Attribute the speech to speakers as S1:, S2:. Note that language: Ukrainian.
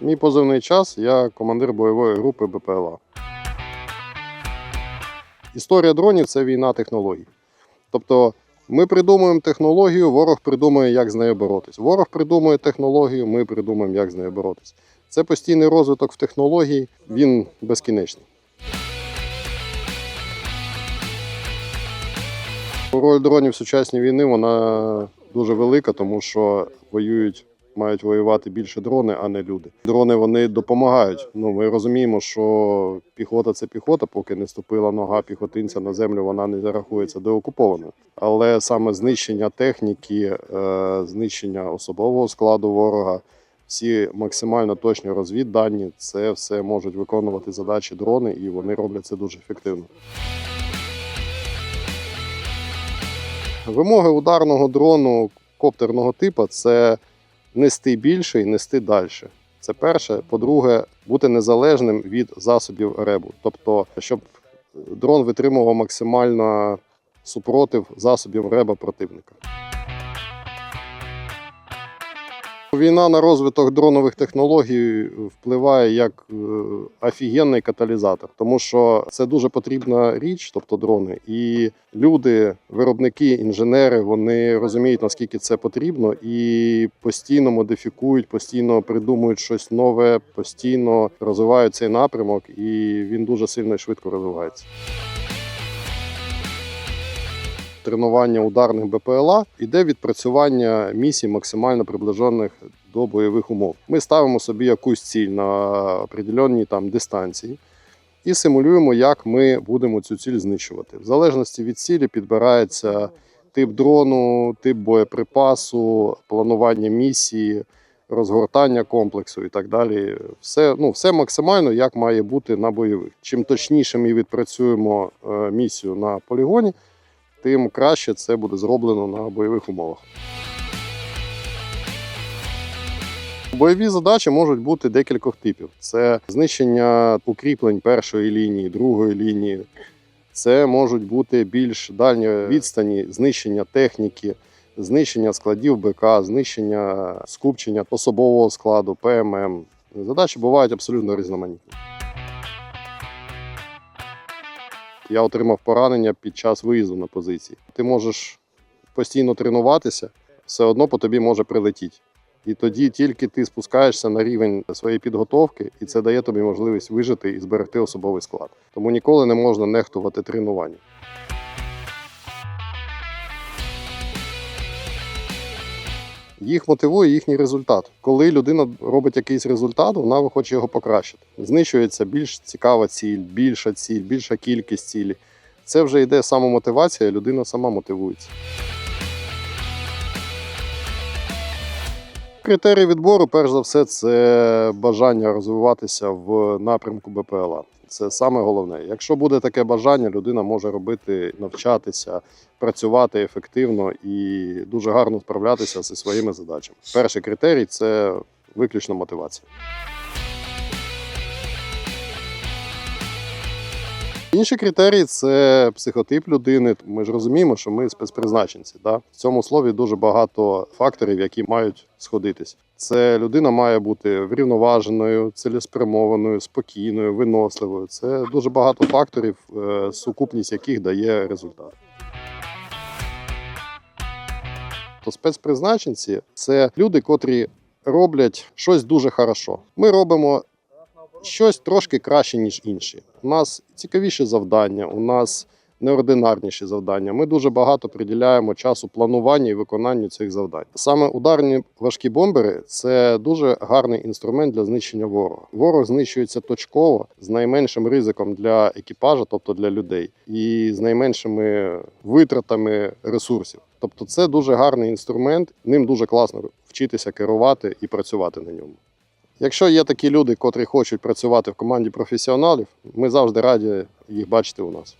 S1: Мій позивний час я командир бойової групи БПЛА. Історія дронів це війна технологій. Тобто ми придумуємо технологію, ворог придумує, як з нею боротись. Ворог придумує технологію, ми придумуємо, як з нею боротись. Це постійний розвиток в технології, він безкінечний. Роль дронів в сучасній війни вона дуже велика, тому що воюють, мають воювати більше дрони, а не люди. Дрони вони допомагають. Ну ми розуміємо, що піхота це піхота, поки не ступила нога піхотинця на землю, вона не зарахується деокупованою. Але саме знищення техніки, е, знищення особового складу ворога, всі максимально точні розвіддані, це все можуть виконувати задачі дрони, і вони роблять це дуже ефективно. Вимоги ударного дрону коптерного типу це нести більше і нести далі. Це перше. По-друге, бути незалежним від засобів ребу. Тобто, щоб дрон витримував максимально супротив засобів реба противника. Війна на розвиток дронових технологій впливає як е, офігенний каталізатор, тому що це дуже потрібна річ, тобто дрони. І люди, виробники, інженери, вони розуміють наскільки це потрібно, і постійно модифікують, постійно придумують щось нове, постійно розвивають цей напрямок, і він дуже сильно і швидко розвивається. Тренування ударних БПЛА іде відпрацювання місій максимально приближених до бойових умов. Ми ставимо собі якусь ціль на определенній там дистанції і симулюємо, як ми будемо цю ціль знищувати. В залежності від цілі підбирається тип дрону, тип боєприпасу, планування місії, розгортання комплексу і так далі. Все, ну, все максимально як має бути на бойових. Чим точніше ми відпрацюємо е, місію на полігоні, тим краще це буде зроблено на бойових умовах. Бойові задачі можуть бути декількох типів: це знищення укріплень першої лінії, другої лінії. Це можуть бути більш дальні відстані, знищення техніки, знищення складів БК, знищення скупчення особового складу, ПММ. Задачі бувають абсолютно різноманітні. Я отримав поранення під час виїзду на позиції. Ти можеш постійно тренуватися, все одно по тобі може прилетіти. І тоді тільки ти спускаєшся на рівень своєї підготовки, і це дає тобі можливість вижити і зберегти особовий склад. Тому ніколи не можна нехтувати тренуванням. Їх мотивує їхній результат. Коли людина робить якийсь результат, вона хоче його покращити. Знищується більш цікава ціль, більша ціль, більша кількість цілі. Це вже йде самомотивація, людина сама мотивується. Критерії відбору, перш за все, це бажання розвиватися в напрямку БПЛА. Це саме головне. Якщо буде таке бажання, людина може робити, навчатися, працювати ефективно і дуже гарно справлятися зі своїми задачами. Перший критерій це виключно мотивація. Інші критерії це психотип людини. Ми ж розуміємо, що ми спецпризначенці. Да? В цьому слові дуже багато факторів, які мають сходитись. Це людина має бути врівноваженою, цілеспрямованою, спокійною, виносливою. Це дуже багато факторів, е, сукупність яких дає результат. То спецпризначенці це люди, котрі роблять щось дуже хорошо. Ми робимо щось трошки краще, ніж інші. У нас цікавіші завдання, у нас неординарніші завдання. Ми дуже багато приділяємо часу плануванню і виконанню цих завдань. Саме ударні важкі бомбери це дуже гарний інструмент для знищення ворога. Ворог знищується точково з найменшим ризиком для екіпажа, тобто для людей, і з найменшими витратами ресурсів. Тобто, це дуже гарний інструмент. Ним дуже класно вчитися керувати і працювати на ньому. Якщо є такі люди, котрі хочуть працювати в команді професіоналів, ми завжди раді їх бачити у нас.